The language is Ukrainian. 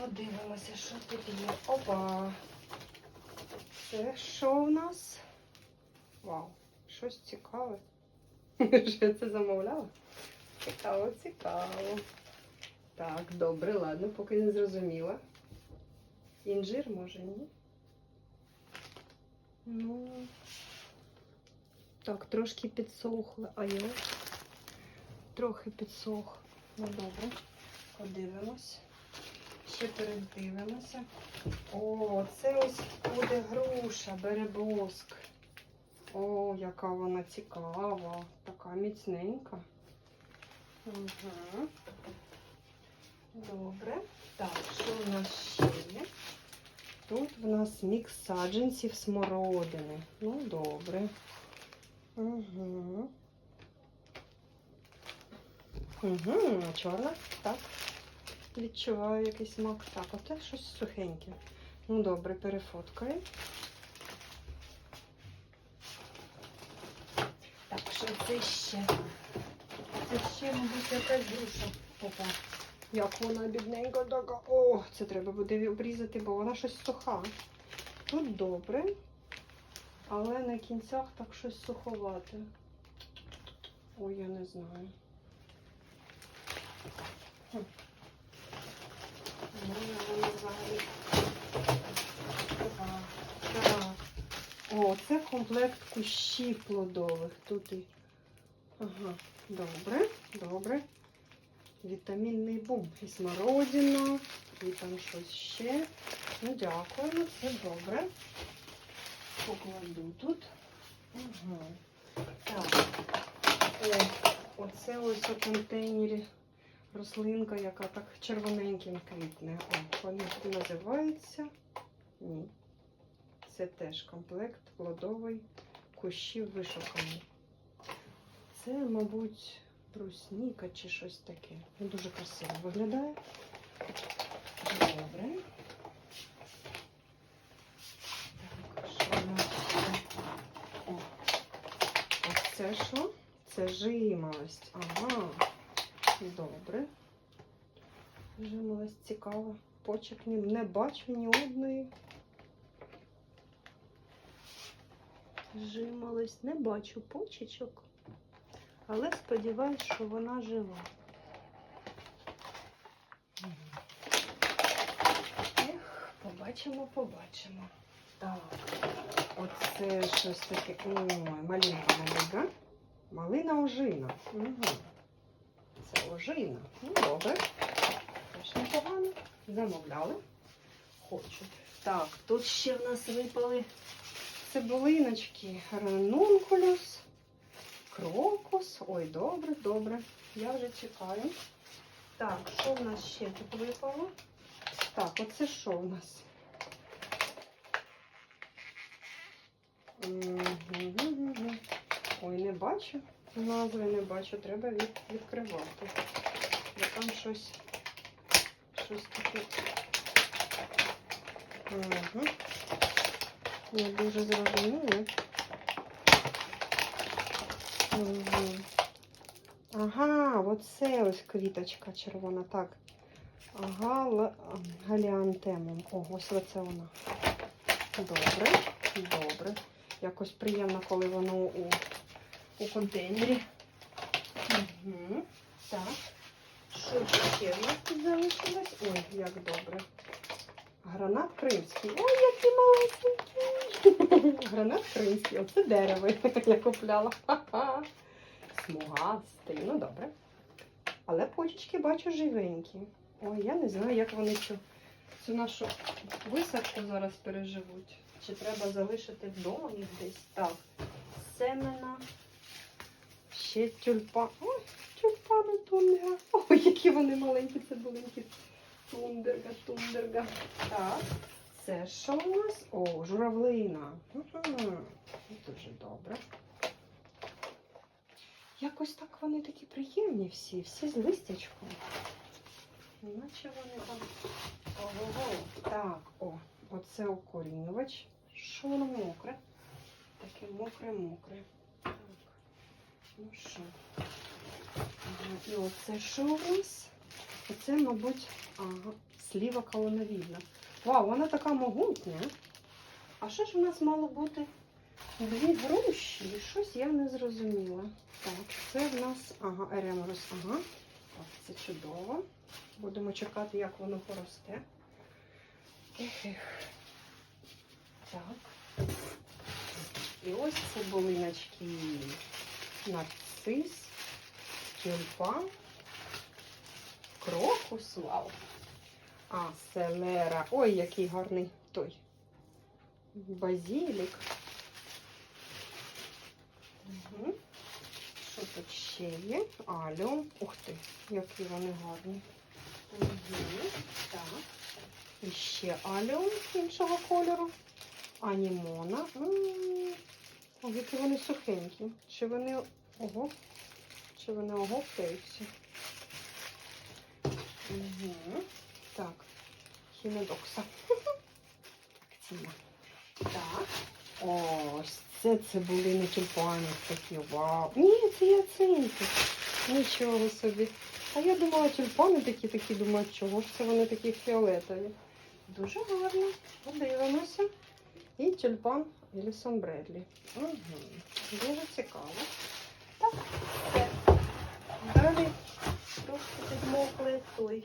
подивимося, що тут є. Опа. Це що в нас? Вау, щось цікаве. Що це замовляла? Цікаво, цікаво. Так, добре, ладно, поки не зрозуміла. Інжир може, ні? Ну. Так, трошки підсохло, а я трохи підсох. Ну добре, подивимось. Ще передивимося. О, це ось буде груша, беребоск. О, яка вона цікава, така міцненька. Угу. Добре. Так, що в нас ще є? Тут в нас мікс саджанців смородини. Ну, добре. Угу. Угу, чорна, так. Відчуваю якийсь смак. Так, оте щось сухеньке. Ну, добре, перефоткаю. Так, що це ще? Це ще, мабуть, якась груша. Опа. Як вона бідненька така. О, це треба буде обрізати, бо вона щось суха. Тут добре, але на кінцях так щось суховате. Ой, я не знаю. Хм. Ну, вона взагалі. Опа. Так. О, це комплект кущів плодових. Тут і. Ага, добре, добре. Вітамінний бум. І смородина, і там щось ще. Ну, дякуємо, це добре. Покладу тут. Ага. Так. О, оце ось у контейнері рослинка, яка так червоненьким квітне. О, вона називається. Ні. Це теж комплект плодовий кущів вишуканий. Це, мабуть, брусніка чи щось таке. Ну, дуже красиво виглядає. Добре. Так, що? О, ось це що? Це жимолость. Ага. Добре. Жимолость цікава. Почек ні- не бачу ні одної. Жимолость. Не бачу почечок. Але сподіваюсь, що вона жива. Ех, побачимо, побачимо. Так, оце щось таке. Ой, малинка, мабуть. Малина ожина. Угу. Це ожина. Ну, добре. Теж непогано. Замовляли. Хочу. Так, тут ще в нас випали цибулиночки. Ранункулюс. Крокус. Ой, добре, добре. Я вже чекаю. Так, що в нас ще тут випало? Так, оце що в нас? Ой, не бачу. Назви не бачу, треба від, відкривати. Бо там щось, щось таке. Угу. Не дуже зрозуміло. Мгм. Ага, оце ось квіточка червона. Так. Ага, ла- галіантемум. О, ось оце вона. Добре, добре. Якось приємно, коли воно у, у контейнері. Угу. Так. Що ще в нас тут залишилось? Ой, як добре. Гранат кримський. Ой, який малесенький. Гранат кримський. Оце дерево я купляла. Смугастий. Ну, добре. Але почечки бачу живенькі. Ой, я не знаю, як вони цю, цю нашу висадку зараз переживуть. Чи треба залишити вдома їх десь? Так. Семена. Ще тюльпан. Ой, тюльпани тундерга. Ой, які вони маленькі цибулинки. Тундерга, тундерга. Так. Це що у нас? О, журавлина. Угу. Дуже добре. Якось так вони такі приємні всі, всі з листячком. Наче вони там. Ого. Так, о, оце укорінювач. Що воно мокре? Таке мокре-мокре. Ну що? І оце що у нас? Оце, мабуть, ага, сліва колоновідна. Вау, вона така могутня. А що ж у нас мало бути? Дві груші. Щось я не зрозуміла. Так, це в нас, ага, ереморус, ага. Так, це чудово. Будемо чекати, як воно поросте. Ех-ех. Так. І ось цибулиночки. Нарцис, тюльпан, крокус, вау. А, селера. Ой, який гарний той. Базілік. Угу. Що тут ще є? Аліум. Ух ти, які вони гарні. Угу. Так. І ще аліум іншого кольору. Анімона. М, О, які вони сухенькі. Чи вони ого? Чи вони оговтаються? Угу. Так. Хінодокса. Так. Ось це цибулини тюльпани такі. Вау. Ні, це яцинки. Нічого собі. А я думала, тюльпани такі такі, думаю, чого ж це вони такі фіолетові. Дуже гарно. Подивимося. І тюльпан Елісон Бредлі. Угу. Дуже цікаво. Так. Далі трошки підмокли той